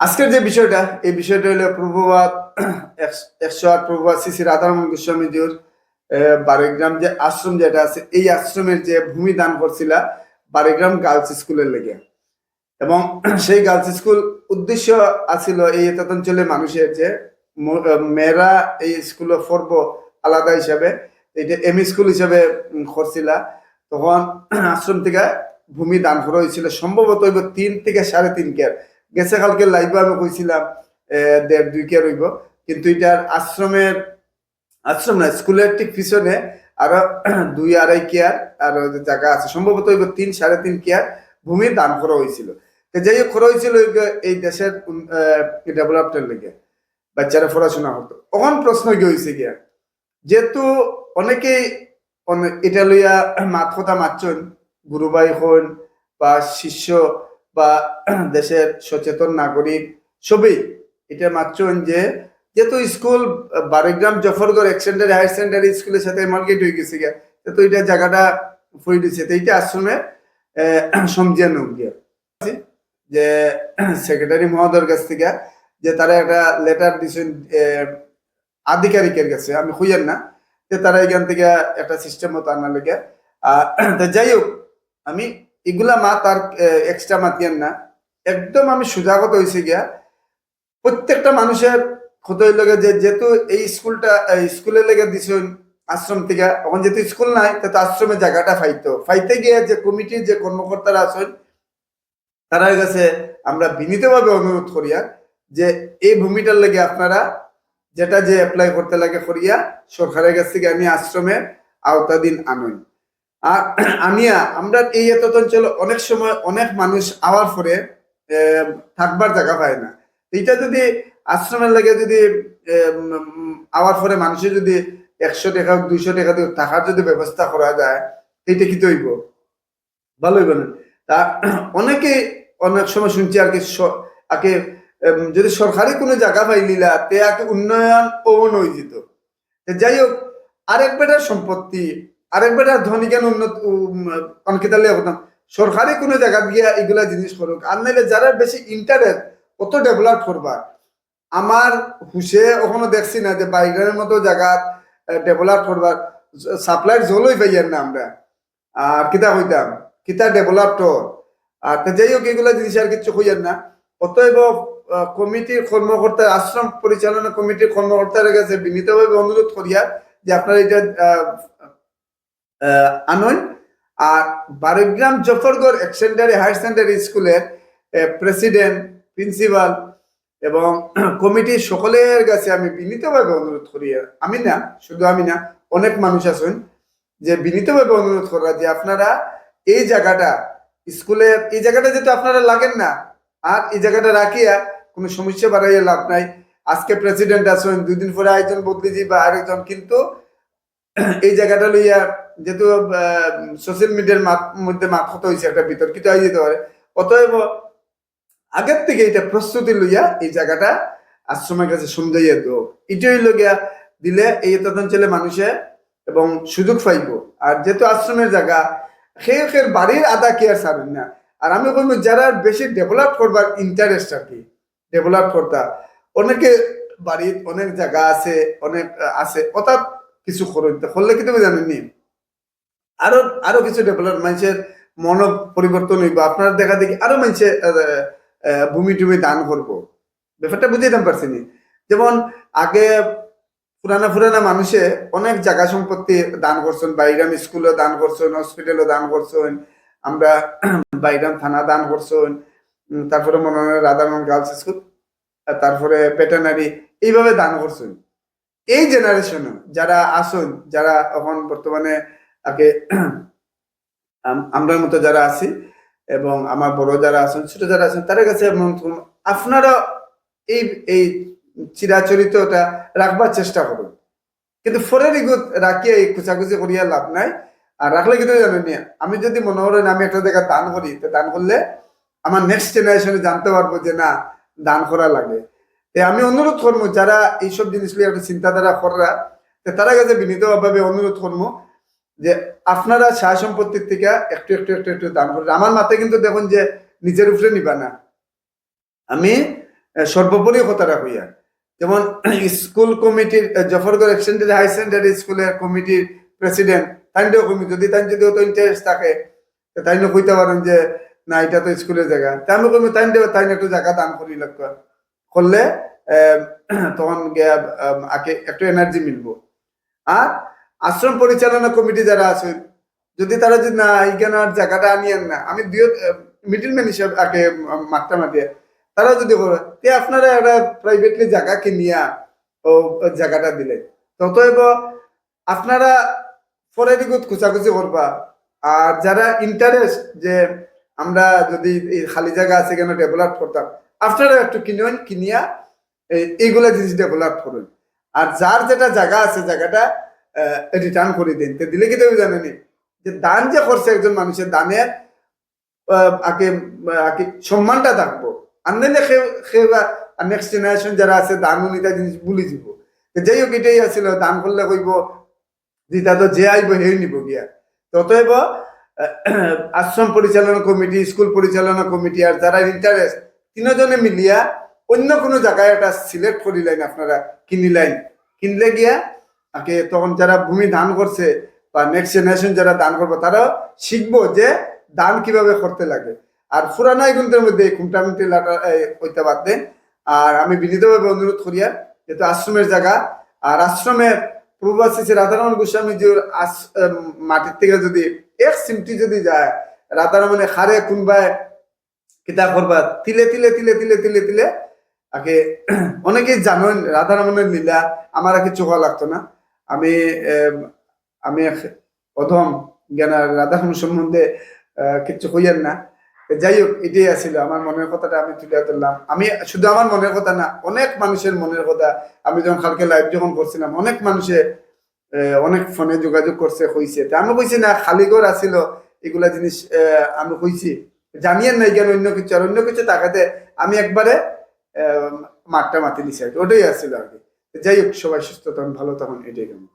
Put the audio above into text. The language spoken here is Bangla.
আজকের যে বিষয়টা, এই বিষয়টা হলো প্রভুবাদ একশো আট প্রভুবাদ শ্রী শ্রী রাধারমন গোস্বামীজির বারেগ্রাম যে আশ্রম যেটা আছে, এই আশ্রমের যে ভূমি দান করছিল বারেগ্রাম গার্লস স্কুলের লেগে। এবং সেই গার্লস স্কুল উদ্দেশ্য আছিল এই এত অঞ্চলের মানুষের যে মেয়েরা এই স্কুলে পড়ব আলাদা হিসাবে, এটা এম স্কুল হিসাবে করছিলা। তখন আশ্রম থেকে ভূমি দান করা হয়েছিল। সম্ভবত তিন থেকে সাড়ে তিন কেয়ার। গেছে কালকে লাইভে আমি কইছিলাম দেড় দুই কেয়ার হইব কিন্তু এটার আশ্রমের, আশ্রম না, স্কুলের ঠিক পিছনে আরও দুই আড়াই কেয়ার, আর জায়গা আছে, সম্ভবত হইব তিন, সাড়ে তিন কেয়ার ভূমি দান করা হয়েছিল। যাই হোক, করা হয়েছিল এই দেশের ডেভেলপমেন্টের লেগে, বাচ্চারা পড়াশোনা হতো তখন প্রশ্ন কি হয়েছে গিয়া? যেহেতু অনেকেই অনে- এটা লইয়া মাত কথা মাতছেন গুরুবাই হন বা শিষ্য বা দেশের সচেতন নাগরিক সবই। এটা মাতছেন যে, যেহেতু school, Baregram Jafargarh secondary, higher secondary স্কুলের সাথে মার্কেট হয়ে গেছে গিয়া তো এটা জায়গাটা ফই দিছে, তো এইটা আশ্রমে সমঝে নোক গিয়া। যে সেক্রেটারি মহোদয়ের কাছ থেকে, যে তারা একটা লেটার দিছেন আধিকারিকের কাছে, আমি খুঁজেন না, যে তারা এখান থেকে একটা সিস্টেম মতো আনার লেগে। যাই হোক, আমি এগুলা মা তার এক্সট্রা মাতিয়ান না। একদম আমি সুজাগত হয়েছে গিয়া। প্রত্যেকটা মানুষের ক্ষতি হইল গিয়া যে, যেহেতু এই স্কুলটা স্কুলের লেগে দিছেন আশ্রম থেকে, এখন যেহেতু স্কুল নাই তো আশ্রমের জায়গাটা ফাইতো। ফাইতে গিয়ে যে কমিটির যে কর্মকর্তারা আছেন, তার কাছে আমরা বিনীতভাবে অনুরোধ করিয়া যে, এই ভূমিটার লেগে আপনারা যেটা যে অ্যাপ্লাই করতে লাগে করিয়া, সরকারের কাছ থেকে আমি আশ্রমের আওতাধীন আনুন আর আনিয়া, আমরা এই এত অঞ্চলে অনেক সময় অনেক মানুষ আওয়ার পরে থাকবার জায়গা পায় না। এইটা যদি আশ্রমের লাগে যদি আওয়ার পরে মানুষের যদি একশো টাকা, দুইশো টাকা থাকার যদি ব্যবস্থা করা যায়, এইটা কি তৈব? ভালো হইব না। তা অনেকে অনেক সময় শুনছি আর কি আগে যদি সরকারি কোনো জায়গা পাইলিলা, তে আগে উন্নয়ন ওন হয়ে যেত যাই হোক, আরেক বেটার সম্পত্তি আরেক বেটার ধনী জ্ঞান উন্নত অনকিতালে হতাম সরকারি কোনো জায়গা গিয়া এগুলা জিনিস করুক, আর নাইলে যারা বেশি ইন্টারেস্ট কত ডেভেলপ করবা? আমার হুশে ওখানে দেখছি না যে বাইরের মতো জায়গা ডেভেলপ করবার সাপ্লাইর জলই পাইয়ার না আমরা। আর কিতা হইতাম কিতা ডেভেলপ তো? আর যাই হোক, এগুলা জিনিস আর কিছু হইয়ার না। অতএব কমিটির কর্মকর্তা, আশ্রম পরিচালনা কমিটির কর্মকর্তার কাছে বিনীতভাবে অনুরোধ করিয়া যে আপনারা এটা আনুন আর Barogram Jafargarh secondary higher secondary স্কুলের প্রেসিডেন্ট প্রিন্সিপাল এবং কমিটির সকলের কাছে আমি বিনীতভাবে অনুরোধ করি আমি না, শুধু আমি না, অনেক মানুষ আছেন যে বিনীতভাবে অনুরোধ করা যে আপনারা এই জায়গাটা স্কুলের এই জায়গাটা যেহেতু আপনারা লাগেন না, আর এই জায়গাটা রাখিয়া কোনো সমস্যা বাড়াইয়া লাভ নাই। আজকে প্রেসিডেন্ট আছেন, দুদিন পরে আরেকজন বদলিজি বা আরেকজন, কিন্তু এই জায়গাটা লইয়া যেহেতু সোশ্যাল মিডিয়ার মধ্যে মাথত হয়েছে একটা বিতর্কিত হয়ে যেতে পারে। অতএব, আগের থেকে এটা প্রস্তুতি লইয়া এই জায়গাটা আশ্রমের কাছে সমঝাইয়া তো এটাই লগিয়া দিলে এই এত অঞ্চলে মানুষে এবং সুযোগ পাইব। আর যেহেতু আশ্রমের জায়গা, সেই সেই বাড়ির আদা কি আর ছাড়েন না। আর আমি বলব, যারা বেশি ডেভেলপ করবার ইন্টারেস্ট আর কি ডেভেলপ করতা, অনেকে বাড়ির অনেক জায়গা আছে, অনেক আছে, অর্থাৎ কিছু তো করলে কি তুমি জানেননি? আরও আরও কিছু ডেভেলপ মানুষের মন পরিবর্তন হইব। আপনার দেখা দেখি আরও মানুষে ভূমি টুমি দান করব। ব্যাপারটা বুঝাইতে পারছি যেমন আগে পুরানা পুরানা মানুষে অনেক জায়গা সম্পত্তি দান করছেন। বাইরাম স্কুলে দান করছেন হসপিটালে দান করছেন। আমরা বাইরাম থানা দান করছেন। তারপরে মনে হয় রাধারমন গার্লস স্কুল তারপরে ভেটেনারি এইভাবে দান করছেন। এই জেনারেশন যারা আসুন যারা এখন বর্তমানে আগে আম- আমরার মতো যারা আছি এবং আমার বড় যারা আছেন, ছোট যারা আছেন, তাদের কাছে আপনারা এই এই চিরাচরিতটা রাখবার চেষ্টা করুন। কিন্তু ফোরের ইগুত রাখিয়া এই খুচাখুচি করিয়া লাভ নাই। আর রাখলে কিন্তু জানেন আমি যদি মনে করেন আমি একটা জায়গা দান করি, তো দান করলে আমার নেক্সট জেনারেশনে জানতে পারব যে না, দান করা লাগে। আমি অনুরোধ করব, যারা এইসব জিনিস নিয়ে একটা চিন্তাধারা করা তারা কাছে বিনীতভাবে অনুরোধ করব যে আপনারা সাহ সম্পত্তির থেকে একটু একটু একটু একটু দান করেন আমার মাথায় কিন্তু দেখুন যে নিজের উপরে নিবা না। আমি সর্বোপরি কথাটা হইয়া যেমন স্কুল কমিটির জফরগড় এক্সটেন্ডেড হাই সেকেন্ডারি স্কুলের কমিটির প্রেসিডেন্ট, তাইন্ডেও কমি যদি তাই যদি অত ইন্টারেস্ট থাকে তাইনও কইতে পারেন যে, না, এটা তো স্কুলের জায়গা। তা আমি কমি তাই দেবে তাইন একটু জায়গা দান করি লক্ষ্য। করলে তখন আগে একটু এনার্জি মিলবো। আর আশ্রম পরিচালনা কমিটি যারা আছেন, যদি তারা যদি না এইখানে আর জায়গাটা আনিয়েন না, আমি দুই মিডিল ম্যান হিসেবে আগে মাঠটা মাটিয়ে তারা যদি করে তে আপনারা একটা প্রাইভেটলি জায়গা কিনিয়া, ও, জায়গাটা দিলে। ততএব আপনারা পরে দিকে খুচাখুচি করবা। আর যারা ইন্টারেস্ট যে আমরা যদি এই খালি জায়গা আছে কেন ডেভেলপ করতাম আপনারা একটু কিনুন, কিনিয়া, এই- এইগুলা জিনিস ডেভেলপ করুন। আর যার যেটা জায়গা আছে, জায়গাটা রিটার্ন করে দিন। তো দিলে কি তুমি জানেনি যে দান যে করছে একজন মানুষের দানের আগে আগে সম্মানটা থাকব। আর নাইলে নেক্সট জেনারেশন যারা আছে, দান উনিতা জিনিস ভুলি যাব। যাই হোক এটাই আছিল, দান করলে কইব যেটা তো যে আইব সেই নিব গিয়া। ততএব আশ্রম পরিচালনা কমিটি, স্কুল পরিচালনা কমিটি আর যারা ইন্টারেস্ট তিনজনে মিলিয়া অন্য কোনো জায়গায় একটা সিলেক্ট করিলেন আপনারা, কিনিলেন। কিনলে গিয়া আগে তখন যারা ভূমি দান করছে বা নেক্সট জেনারেশন যারা দান করব, তারাও শিখব যে দান কীভাবে করতে লাগে। আর পুরানা এগুলোর মধ্যে এই খুমটামিটি লাটা হইতে বাদ আর আমি বিনীতভাবে অনুরোধ করিয়া যেহেতু আশ্রমের জায়গা, আর আশ্রমের প্রবাসী রাধারমন গোস্বামী যে আস- মাটির থেকে যদি এক সিমটি যদি যায়, রাধারমনে খারে কোনবায় কিতা করবা তিলে তিলে তিলে তিলে তিলে তিলে আগে অনেকেই জানেন রাধারমনের লীলা, আমার আগে চোখা লাগতো না। আমি আমি অধম জ্ঞান রাধারমন সম্বন্ধে আহ, কিচ্ছু হইয়েন না। যাই হোক এটাই আছিল আমার মনের কথাটা আমি তুলে ধরলাম। আমি শুধু আমার মনের কথা না অনেক মানুষের মনের কথা। আমি যখন কালকে লাইভ যখন করছিলাম অনেক মানুষে অনেক ফোনে যোগাযোগ করছে কইছে। তা আমি কইছি না খালি ঘর আছিল এগুলা জিনিস আমি কইছি। জানিয়ে নাই কেন অন্য কিছু আর অন্য কিছু তাকাতে আমি একবারে মাঠটা মাতি কি। ওটাই আসছিল আর কি। যাই হোক সবাই সুস্থ তখন ভালো তখন এটাই কেমন।